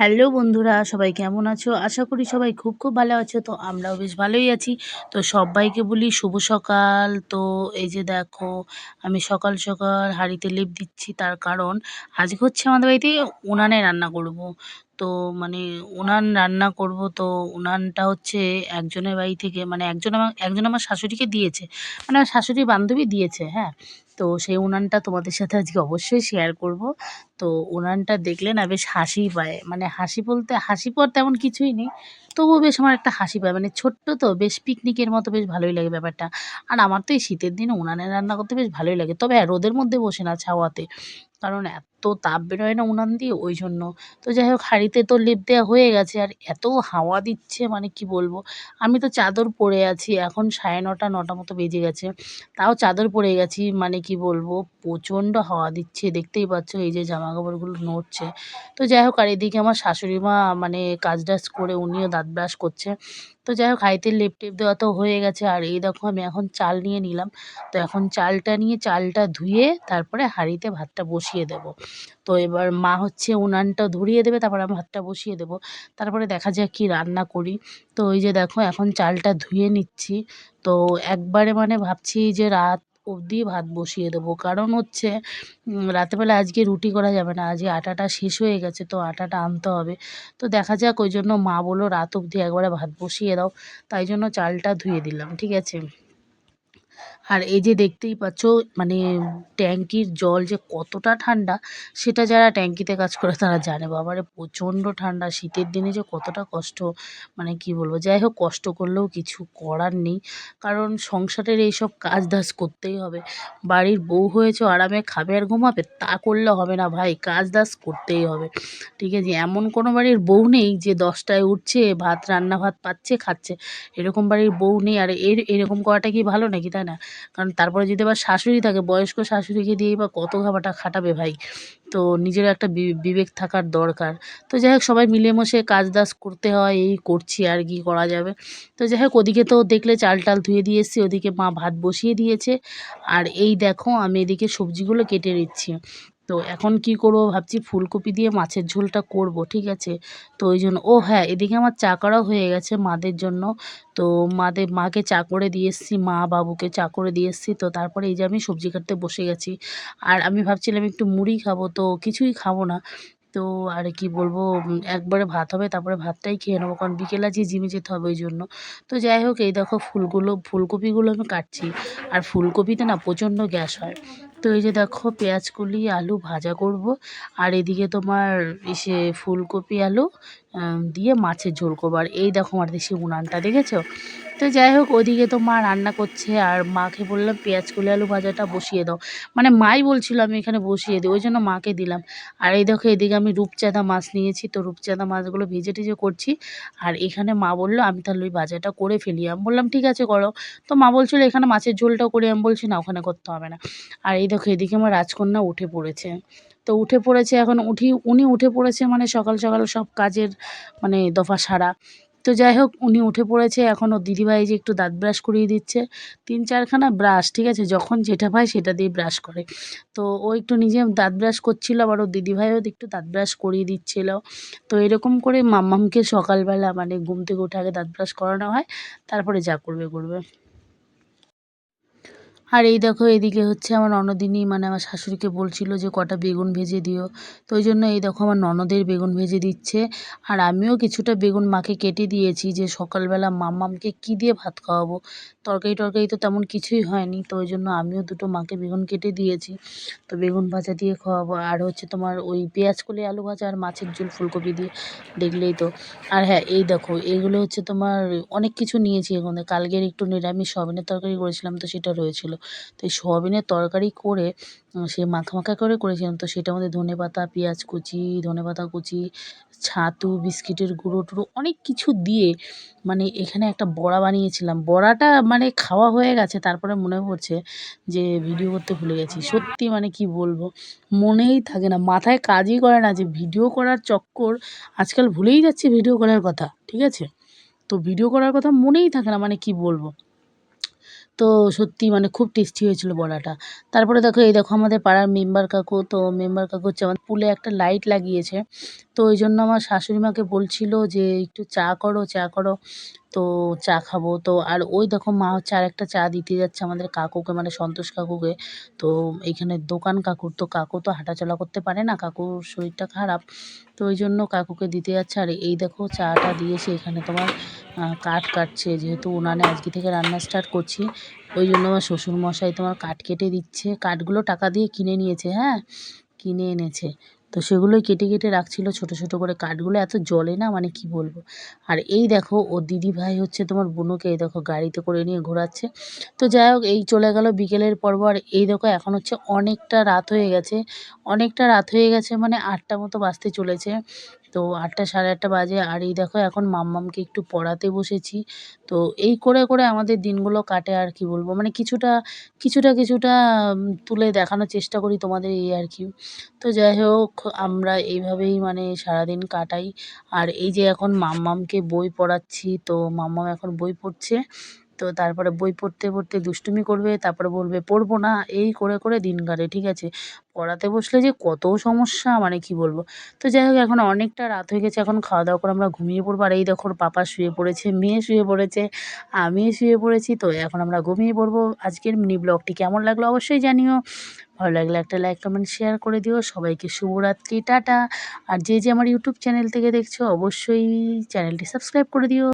Hello বন্ধুরা, সবাই কেমন আছো? আশা করি সবাই খুব খুব ভালো আছো, তো আমরাও বেশ ভালোই আছি। তো সবাইকে বলি শুভ সকাল। তো এই যে দেখো, আমি সকাল সকাল হাঁড়িতে লেপ দিচ্ছি, তার কারণ আজকে হচ্ছে আমাদের বাড়িতে উনানে রান্না করব। তো মানে উনান রান্না করব তো উনানটা হচ্ছে একজনের বাড়ি থেকে মানে একজন আমার একজন আমার শাশুড়িকে দিয়েছে। মানে আমার শাশুড়ির বান্ধবী দিয়েছে হ্যাঁ। তো সেই উনানটা তোমাদের সাথে আজকে অবশ্যই শেয়ার করব। তো উনানটা দেখলে না বেশ হাসিই পায়। মানে হাসি বলতে, হাসি পাওয়ার তেমন কিছুই নেই। তবুও বেশ আমার একটা হাসি পায়। মানে ছোট্ট তো, বেশ পিকনিকের মতো বেশ ভালোই লাগে ব্যাপারটা। আর আমার তো এই শীতের দিনে উনানে রান্না করতে বেশ ভালোই লাগে। তবে হ্যাঁ রোদের মধ্যে বসে না ছাওয়াতে। কারণ এত তাপ বেরোয় না উনান দিয়ে, ওই জন্য। তো যাই হোক, হাঁড়িতে তো লেপ দেওয়া হয়ে গেছে, আর এত হাওয়া দিচ্ছে মানে কি বলব? আমি তো চাদর পরে আছি, এখন সাড়ে নটা নটা মতো বেজে গেছে। তাও চাদর পরে গেছি মানে কি বলব? প্রচণ্ড হাওয়া দিচ্ছে, দেখতেই পাচ্ছ, এই যে জামা কাপড়গুলো নড়ছে। তো যাই হোক, আর এদিকে আমার শাশুড়ি মা মানে কাজ টাজ করে উনিও দাঁত ব্রাশ করছে। তো যাই হোক, হাঁড়িতে লেপ টেপ দেওয়া তো হয়ে গেছে, আর এই দেখো, আমি এখন চাল নিয়ে নিলাম। তো এখন চালটা নিয়ে, চালটা ধুয়ে তারপরে হাঁড়িতে ভাতটা বসিয়ে দেব। তো এবার মা হচ্ছে উনানটা ধরিয়ে দেবে, তারপর আমি ভাতটা বসিয়ে দেবো। তারপরে দেখা যাক কি রান্না করি। তো ওই যে দেখো, এখন চালটা ধুয়ে নিচ্ছি। তো একবারে মানে ভাবছি যে রাত অবধি ভাত বসিয়ে দেবো। কারণ হচ্ছে রাতেরবেলা আজকে রুটি করা যাবে না। আজকে আটাটা শেষ হয়ে গেছে, তো আটাটা আনতে হবে। তো দেখা যাক, ওই জন্য মা বলল, রাত অবধি একবারে ভাত বসিয়ে দাও। তাই জন্য চালটা ধুয়ে দিলাম, ঠিক আছে? আর এই যে দেখতেই পাচ্ছ মানে ট্যাঙ্কির জল যে কতটা ঠান্ডা, সেটা যারা ট্যাঙ্কিতে কাজ করে তারা জানে। বাবারে, প্রচণ্ড ঠান্ডা, শীতের দিনে যে কতটা কষ্ট মানে কি বলব, যাই হোক কষ্ট করলেও কিছু করার নেই। কারণ সংসারের এইসব কাজ দাজ করতেই হবে। বাড়ির বউ হয়েছে, আরামে খাবে আর ঘুমাবে, তা করলে হবে না ভাই কাজ দাজ করতেই হবে। ঠিক আছে, এমন কোনো বাড়ির বউ নেই যে দশটায় উঠছে, ভাত রান্না ভাত পাচ্ছে, খাচ্ছে। এরকম বাড়ির বউ নেই, আর এর, এরকম করাটা কি ভালো নাকি, তাই না? কারণ তারপরে যদি আবার শাশুড়ি থাকে, বয়স্ক শাশুড়িকে দিয়েই বা কত খাবারটা খাটাবে ভাই? তো নিজের একটা বিবেক থাকার দরকার। তো যাই হোক, সবাই মিলেমশে কাজ দাজ করতে হয়, এই করছি আর কি করা যাবে। তো যাই হোক, ওদিকে তো দেখলে চাল টাল ধুয়ে দিয়ে এসেছি, ওদিকে মা ভাত বসিয়ে দিয়েছে। আর এই দেখো, আমি এদিকে সবজিগুলো কেটে নিচ্ছি। তো এখন কি করব ভাবছি ফুলকপি দিয়ে মাছের ঝোলটা করব, ঠিক আছে? তো ওই জন্য, ও হ্যাঁ এদিকে আমার চা করাও হয়ে গেছে মাদের জন্য। তো মাদের মাকে চা করে দিয়ে এসেছি, মা বাবুকে চা করে দিয়ে এসেছি। তো তারপরে এই যে আমি সবজি কাটতে বসে গেছি। আর আমি ভাবছিলাম একটু মুড়ি খাব, তো কিছুই খাব না। তো আর কি বলব একবারে ভাত হবে, তারপরে ভাতটাই খেয়ে নেব, কারণ বিকেলে আজকে জিমে যেতে হবে ওই জন্য। তো যাই হোক, এই দেখো ফুলগুলো, ফুলকপিগুলো আমি কাটছি। আর ফুলকপিতে না প্রচণ্ড গ্যাস হয়। তো এই যে দেখো পেঁয়াজ কলি আলু ভাজা করব। আর এদিকে তোমার এসে ফুলকপি, আলু দিয়ে মাছের ঝোল করব। আর এই দেখো আমার দেশি উনানটা, দেখেছ? তো যাই হোক, ওদিকে তো মা রান্না করছে, আর মাকে বললাম পেঁয়াজ কলি আলু ভাজাটা বসিয়ে দাও। মানে মাই বলছিল, আমি এখানে বসিয়ে দিই। ওই জন্য মাকে দিলাম। আর এই দেখো, এদিকে আমি রূপচাঁদা মাছ নিয়েছি। তো রূপচাঁদা মাছগুলো ভেজে টেজে করছি। আর এখানে মা বলল, আমি তাহলে ওই ভাজাটা করে ফেলি। আমি বললাম, ঠিক আছে করো। তো মা বলছিল, এখানে মাছের ঝোলটাও করে। আমি বলছি, না, ওখানে করতে হবে না। আর এই দেখো এদিকে আমার রাজকন্যা উঠে পড়েছে। তো উঠে পড়েছে এখন উঠি, উনি উঠে পড়েছে মানে সকাল সকাল সব কাজের মানে দফা সারা। তো যাই হোক, উনি উঠে পড়েছে, এখন দিদিভাই যে একটু দাঁত ব্রাশ করিয়ে দিচ্ছে। তিন চারখানা ব্রাশ, ঠিক আছে? যখন যেটা পায় সেটা দিয়ে ব্রাশ করে। তো ও একটু নিজে দাঁত ব্রাশ করছিল, আবার ওর দিদিভাইও একটু দাঁত ব্রাশ করিয়ে দিচ্ছিল। তো এরকম করে মাম্মামকে সকালবেলা মানে ঘুম থেকে উঠে আগে দাঁত ব্রাশ করানো হয়, তারপরে যা করবে করবে। আর এই দেখো, এদিকে হচ্ছে আমার ননদিনী মানে আমার শাশুড়িকে বলছিল যে কটা বেগুন ভেজে দিও। তো ওই জন্য এই দেখো আমার ননদের বেগুন ভেজে দিচ্ছে। আর আমিও কিছুটা বেগুন মাকে কেটে দিয়েছি যে সকালবেলা মাম্মামকে কী দিয়ে ভাত খাওয়াবো? তরকারি টরকারি তো তেমন কিছুই হয়নি, তো ওই জন্য আমিও দুটো মাকে বেগুন কেটে দিয়েছি। তো বেগুন ভাজা দিয়ে খাওয়াবো। আর হচ্ছে তোমার ওই পেঁয়াজ কলি, আলু ভাজা আর মাছের ঝোল ফুলকপি দিয়ে, দেখলেই তো। আর হ্যাঁ এই দেখো এইগুলো হচ্ছে তোমার অনেক কিছু নিয়েছি এখানে কালকের একটু নিরামিষ সবিনের তরকারি করেছিলাম তো সেটা রয়েছিল। তো এই সোয়াবিনের তরকারি করে সে মাখা মাখা করে করেছিলাম। তো সেটার মধ্যে ধনে পাতা, পেঁয়াজ কুচি, ধনে পাতা কুচি, ছাতু, বিস্কিটের গুঁড়ো টুড়ো অনেক কিছু দিয়ে মানে এখানে একটা বড়া বানিয়েছিলাম। বড়াটা মানে খাওয়া হয়ে গেছে, তারপরে মনে পড়ছে যে ভিডিও করতে ভুলে গেছি। সত্যি মানে কি বলব, মনেই থাকে না, মাথায় কাজই করে না যে ভিডিও করার চক্কর আজকাল ভুলেই যাচ্ছি ভিডিও করার কথা, ঠিক আছে? তো ভিডিও করার কথা মনেই থাকে না মানে কি বলব? তো সত্যি মানে খুব টেস্টি হয়েছিল বড়াটা। তারপরে দেখো, এই দেখো আমাদের পাড়ার মেম্বার কাকু, তো মেম্বার কাকু হচ্ছে আমার পুলে একটা লাইট লাগিয়েছে। তো ওই জন্য আমার শাশুড়ি মাকে বলছিল যে, একটু চা করো চা করো। তো চা খাব। তো আর ওই দেখো মা হচ্ছে আর একটা চা দিতে যাচ্ছে আমাদের কাকুকে মানে সন্তোষ কাকুকে। তো এইখানে দোকান কাকুর, তো কাকু তো হাঁটাচলা করতে পারে না, কাকুর শরীরটা খারাপ। তো ওই জন্য কাকুকে দিতে যাচ্ছে। আর এই দেখো চাটা দিয়েছে এখানে তোমার কাঠ কাটছে। যেহেতু উনানে আজকে থেকে রান্না স্টার্ট করছি, ওই জন্য আমার শ্বশুরমশাই তোমার কাঠ কেটে দিচ্ছে। কাঠগুলো টাকা দিয়ে কিনে নিয়েছে হ্যাঁ? কিনে এনেছে। তো সেগুলোই কেটে কেটে রাখছিল ছোট ছোট করে কাঠগুলো। এত জলে না? মানে কি বলব? আর এই দেখো, ও দিদি ভাই হচ্ছে তোমার বোনকে এই দেখো গাড়িতে করে নিয়ে ঘোরাচ্ছে। তো যাই হোক, এই চলে গেল বিকেলের পর্ব আর এই দেখো এখন হচ্ছে অনেকটা রাত হয়ে গেছে। অনেকটা রাত হয়ে গেছে মানে আটটা মতো বাজতে চলেছে। তো আটটা সাড়ে আটটা বাজে। আর এই দেখো এখন মাম্মামকে একটু পড়াতে বসেছি। তো এই করে করে আমাদের দিনগুলো কাটে আর কি বলব? মানে কিছুটা কিছুটা কিছুটা তুলে দেখানোর চেষ্টা করি তোমাদের এই আর কি। তো যাই হোক, আমরা এইভাবেই মানে সারাদিন কাটাই। আর এই যে এখন মাম্মামকে বই পড়াচ্ছি, তো মাম্মাম এখন বই পড়ছে। তো তারপরে বই পড়তে পড়তে দুষ্টুমি করবে, তারপরে বলবে, পড়ব না। এই করে করে দিন কাটে ঠিক আছে? পড়াতে বসলে যে কত সমস্যা মানে কি বলব? তো যাই হোক, এখন অনেকটা রাত হয়ে গেছে, এখন খাওয়া দাওয়া করে আমরা ঘুমিয়ে পড়ব। আর এই দেখো পাপা শুয়ে পড়েছে, মেয়ে শুয়ে পড়েছে আমি শুয়ে পড়েছি, তো এখন আমরা ঘুমিয়ে পড়ব। আজকের মিনি ব্লগটি কেমন লাগল অবশ্যই জানিও। ভালো লাগলে একটা লাইক, কমেন্ট, শেয়ার করে দিও। সবাইকে শুভরাত্রি, টাটা। আর যে যে আমার ইউটিউব চ্যানেল থেকে দেখছ, অবশ্যই চ্যানেলটি সাবস্ক্রাইব করে দিও।